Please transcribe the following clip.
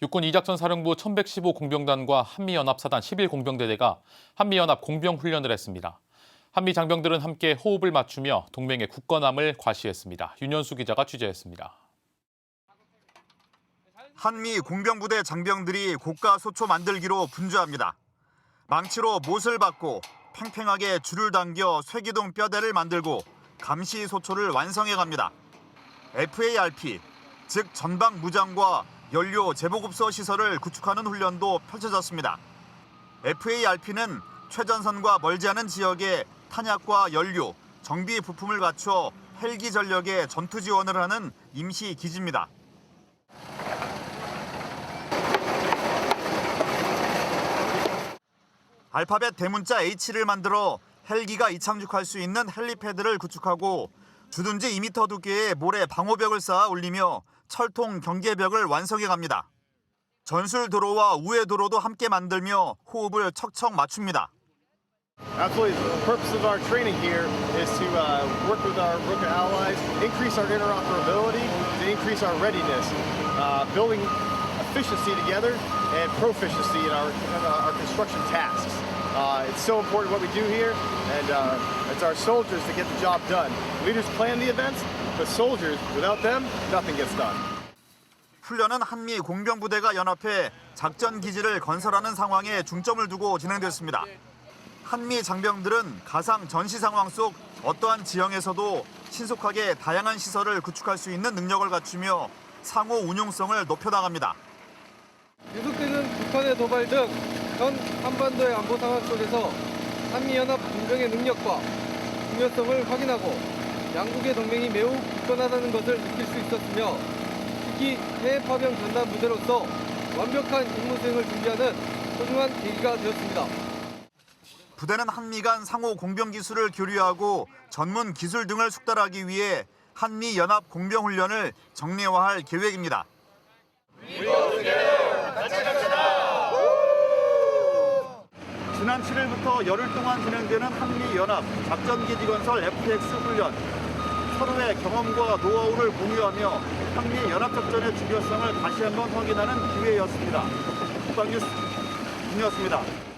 육군 이작전 사령부 1115 공병단과 한미연합사단 11 공병대대가 한미연합 공병 훈련을 했습니다. 한미 장병들은 함께 호흡을 맞추며 동맹의 굳건함을 과시했습니다. 윤현수 기자가 취재했습니다. 한미 공병부대 장병들이 고가 소초 만들기로 분주합니다. 망치로 못을 박고 팽팽하게 줄을 당겨 쇠기둥 뼈대를 만들고 감시 소초를 완성해 갑니다. FARP, 즉 전방 무장과 연료 재보급소 시설을 구축하는 훈련도 펼쳐졌습니다. FARP는 최전선과 멀지 않은 지역에 탄약과 연료, 정비 부품을 갖춰 헬기 전력에 전투 지원을 하는 임시 기지입니다. 알파벳 대문자 H를 만들어 헬기가 이착륙할 수 있는 헬리패드를 구축하고 주둔지 2m 두께의 모래 방호벽을 쌓아 올리며 철통 경계벽을 완성해 갑니다. 전술 도로와 우회 도로도 함께 만들며 호흡을 척척 맞춥니다. Absolutely. The purpose of our training here is to uh, work with our broken allies, increase our interoperability, to increase our readiness, uh, building efficiency together and proficiency in our, in our construction tasks. Uh, it's so important what we do here, and uh, it's our soldiers that get the job done. Leaders plan the events, but soldiers, without them, nothing gets done. 훈련은 한미 공병부대가 연합해 작전 기지를 건설하는 상황에 중점을 두고 진행됐습니다. 한미 장병들은 가상 전시 상황 속 어떠한 지형에서도 신속하게 다양한 시설을 구축할 수 있는 능력을 갖추며 상호 운용성을 높여나갑니다. 계속되는 북한의 도발 등 현 한반도의 안보 상황 속에서 한미연합 공병의 능력과 중요성을 확인하고 양국의 동맹이 매우 굳건하다는 것을 느낄 수 있었으며 특히 해외 파병 전담 부대로서 완벽한 임무 수행을 준비하는 소중한 계기가 되었습니다. 부대는 한미 간 상호 공병 기술을 교류하고 전문 기술 등을 숙달하기 위해 한미 연합 공병 훈련을 정례화할 계획입니다. 지난 7일부터 열흘 동안 진행되는 한미 연합 작전 기지 건설 FX 훈련. 서로의 경험과 노하우를 공유하며 한미 연합 작전의 중요성을 다시 한번 확인하는 기회였습니다. 국방뉴스 김이었습니다.